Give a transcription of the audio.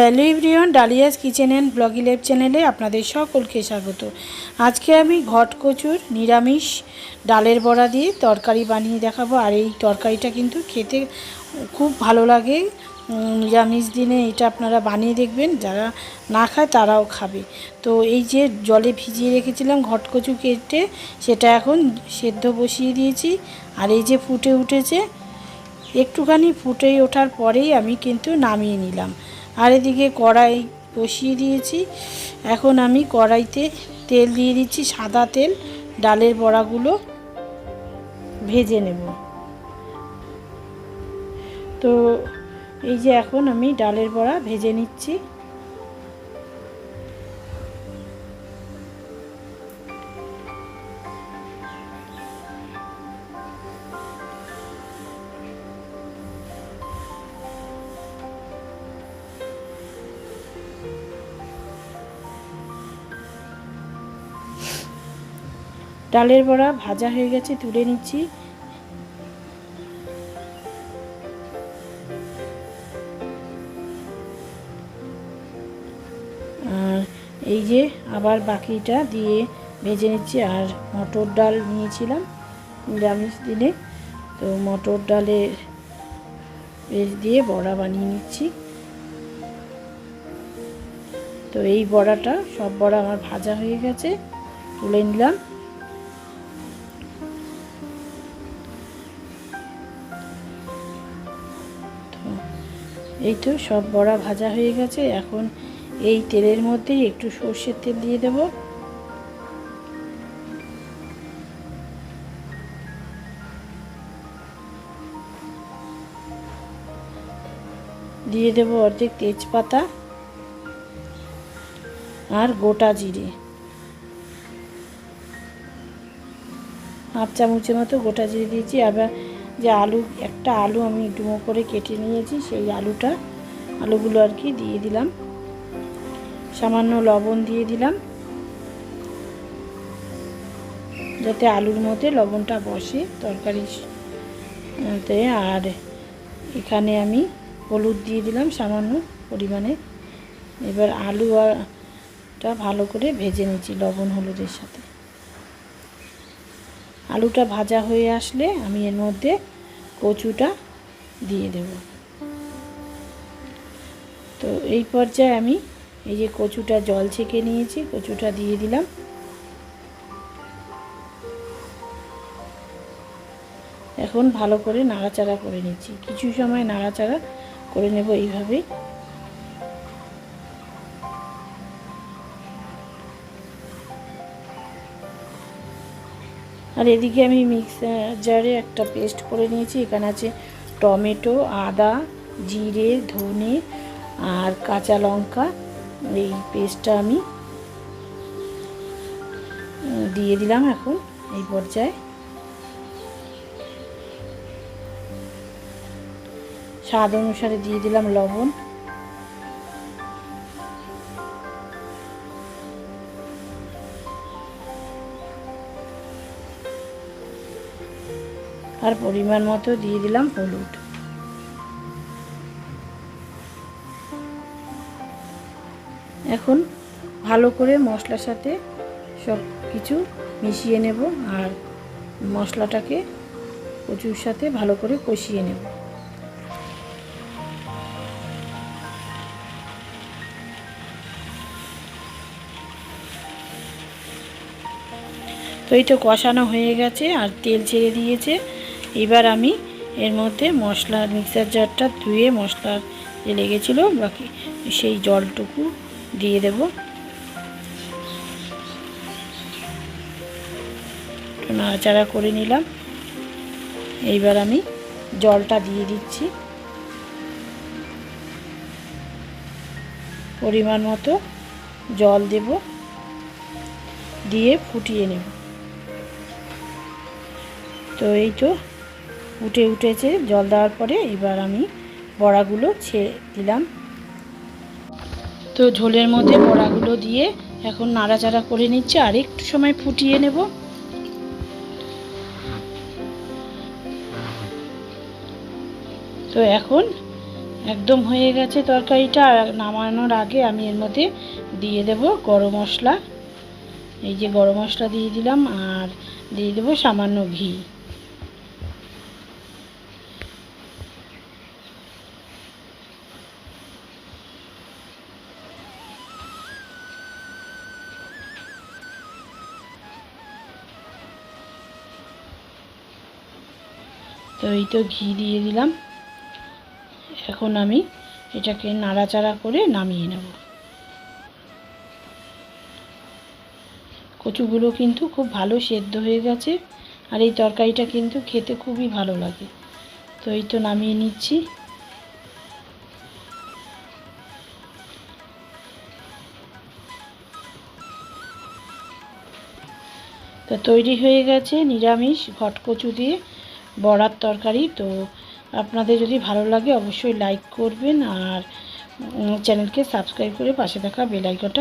Hello everyone, Dalia's kitchen and ব্লগি লেভ চ্যানেলে আপনাদের সকলকে স্বাগত। আজকে আমি ঘট কচুর, নিরামিষ, ডালের বড়া দিয়ে তরকারি বানিয়ে দেখাবো। আর এই তরকারিটা কিন্তু খেতে খুব ভালো লাগে। নিরামিষ দিনে এটা আপনারা বানিয়ে দেখবেন, যারা না খায় তারাও খাবে। তো এই যে জলে ভিজিয়ে রেখেছিলাম ঘট কচু কেটে, সেটা এখন সেদ্ধ বসিয়ে দিয়েছি। আর এই যে ফুটে উঠেছে, একটুখানি ফুটে ওঠার পরেই আমি কিন্তু নামিয়ে নিলাম। আর এদিকে কড়াই বসিয়ে দিয়েছি। এখন আমি কড়াইতে তেল দিয়ে দিচ্ছি সাদা তেল। ডালের বড়াগুলো ভেজে নেব। তো এই যে এখন আমি ডালের বড়া ভেজে নিচ্ছি। ডালের বড়া ভাজা হয়ে গেছে, তুলে নিচ্ছি। আর এই যে আবার বাকিটা দিয়ে ভেজে নিচ্ছি। আর মটর ডাল নিয়েছিলাম নিরামিষ দিনে, তো মটর ডালের পেস্ট দিয়ে বড়া বানিয়ে নিচ্ছি। তো এই বড়াটা, সব বড়া আমার ভাজা হয়ে গেছে, তুলে নিলাম। এই তো সব বড়া ভাজা হয়ে গেছে। এখন এই তেলের মধ্যেই একটু সর্ষের তেল দিয়ে দেব। দিয়ে দেব অর্ধেক তেজপাতা আর গোটা জিরে। হাফ চামচের মতো গোটা জিরে দিয়েছি। আবার যে আলু, একটা আলু আমি ডুমো করে কেটে নিয়েছি, সেই আলুটা, আলুগুলো আর কি দিয়ে দিলাম। সামান্য লবণ দিয়ে দিলাম। যাতে আলুর মধ্যে লবণটা বসে তরকারিতে আর এখানে আমি হলুদ দিয়ে দিলাম সামান্য পরিমাণে। এবার আলু আরটা ভালো করে ভেজে নিচ্ছি লবণ হলুদের সাথে। আলুটা ভাজা হয়ে আসলে আমি এর মধ্যে কচুটা দিয়ে দেব। তো এই পর্যায়ে আমি এই যে কচুটা জল ছেঁকে নিয়েছি, কচুটা দিয়ে দিলাম। এখন ভালো করে নাড়াচাড়া করে নিচ্ছি। কিছু সময় নাড়াচাড়া করে নেব এইভাবেই আর এদিকে আমি মিক্সার জারে একটা পেস্ট করে নিয়েছি। এখানে আছে টমেটো, আদা, জিরে, ধনে আর কাঁচা লঙ্কা। এই পেস্টটা আমি দিয়ে দিলাম এখন এই পর্যায়ে। স্বাদ অনুসারে দিয়ে দিলাম লবণ। আর পরিমাণ মতো দিয়ে দিলাম হলুদ। এখন ভালো করে মশলার সাথে সব কিছু মিশিয়ে নেব আর মশলাটাকে কচুর সাথে ভালো করে কষিয়ে নেব। তো এই তো কষানো হয়ে গেছে আর তেল ছেড়ে দিয়েছে। এবার আমি এর মধ্যে মশলা, মিক্সার জারটা ধুয়ে মশলা যে লেগেছিলো বাকি সেই জলটুকু দিয়ে দেব। নাড়াচাড়া করে নিলাম। এইবার আমি জলটা দিয়ে দিচ্ছি। পরিমাণ মতো জল দেব। দিয়ে ফুটিয়ে নেব। তো এই তো উঠে উঠেছে। জল দেওয়ার পরে এবার আমি বড়াগুলো ছেড়ে দিলাম। তো ঝোলের মধ্যে বড়াগুলো দিয়ে এখন নাড়াচাড়া করে নিচ্ছে। আর একটু সময় ফুটিয়ে নেব। তো এখন একদম হয়ে গেছে তরকারিটা। নামানোর আগে আমি এর মধ্যে দিয়ে দেব গরম মশলা। এই যে গরম মশলা দিয়ে দিলাম। আর দিয়ে দেবো সামান্য ঘি। তো এই তো ঘি দিয়ে দিলাম। এখন আমি এটাকে নাড়াচাড়া করে নামিয়ে নেব। কচুগুলো কিন্তু খুব ভালো সেদ্ধ হয়ে গেছে আর এই তরকারিটা কিন্তু খেতে খুবই ভালো লাগে। তো এই তো নামিয়ে নিচ্ছি। তো তৈরি হয়ে গেছে নিরামিষ ঘটকচু দিয়ে। বড়ার তরকারি। তো আপনাদের যদি ভালো লাগে অবশ্যই লাইক করবেন আর চ্যানেলকে সাবস্ক্রাইব করে পাশে থাকা বেল আইকনটা